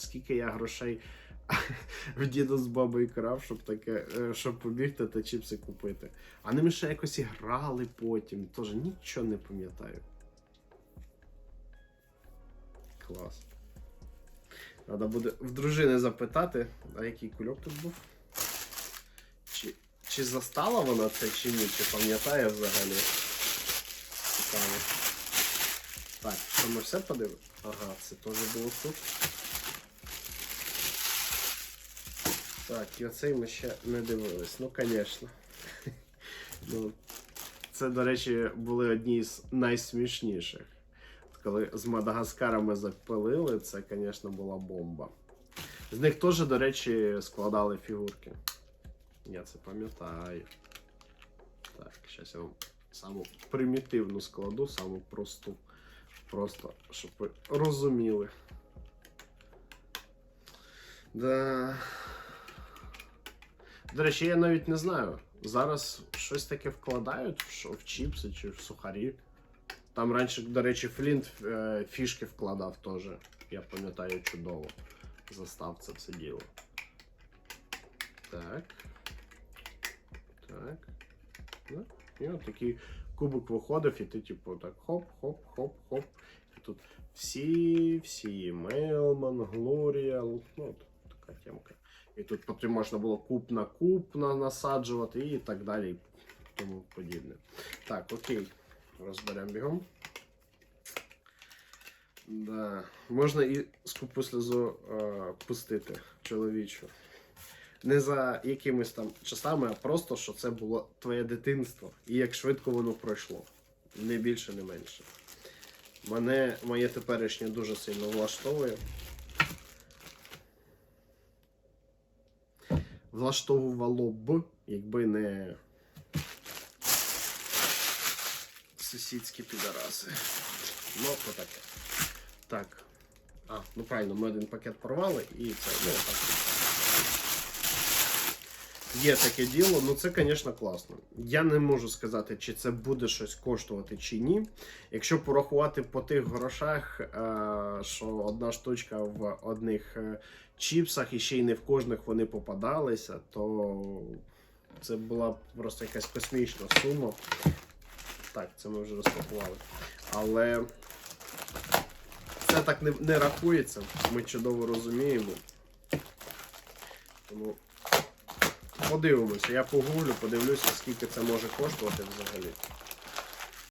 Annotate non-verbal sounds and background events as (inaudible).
скільки я грошей (laughs) в діду з бабою крав, щоб таке, е, щоб побігти та чіпси купити. А ними ще якось і грали потім. Тож нічого не пам'ятаю. Клас. Треба буде в дружини запитати, а який кульок тут був? Чи, чи застала вона це, чи ні, чи пам'ятає взагалі? Цікаво. Так, що ми все подивимося? Ага, це теж було тут. Так, і оцей ми ще не дивились. Ну, звісно. ну, це, до речі, були одні з найсмішніших. Коли з Мадагаскара ми запилили, це, звісно, була бомба. З них теж, до речі, складали фігурки. Я це пам'ятаю. Так, зараз я вам саму примітивну складу, саму просту. Просто, щоб ви розуміли. Да. До речі, я навіть не знаю. Зараз щось таке вкладають в, в чіпси чи в сухарі. Там раніше, до речі, Флінт е, фішки вкладав теж. Я пам'ятаю чудово. Застав це все діло. Так. Так. Ну, і от такий кубик виходив, і ти, типу, так хоп-хоп-хоп-хоп. І тут всі, всі, Мелман, Глорія, ну, от така темка. І тут потім можна було куб на куб насаджувати і так далі, тому подібне. Так, окей. Розберемо бігом. Да. Можна і скупу сльозу е, пустити чоловічу. Не за якимись там часами, а просто, що це було твоє дитинство. І як швидко воно пройшло. Не більше, не менше. Мене моє теперішнє дуже сильно влаштовує. Влаштовувало б, якби не сусідські підараси. Ну, то таке. Так. А, ну правильно, ми один пакет порвали і це, ну, так. Є таке діло, ну це, звісно, класно. Я не можу сказати, чи це буде щось коштувати чи ні. Якщо порахувати по тих грошах, е, що одна штучка в одних е, чіпсах і ще й не в кожних вони попадалися, то це була просто якась космічна сума. Так, це ми вже розпакували. Але це так не, не рахується, ми чудово розуміємо. Тому подивимося, я погуглю, подивлюся, скільки це може коштувати взагалі.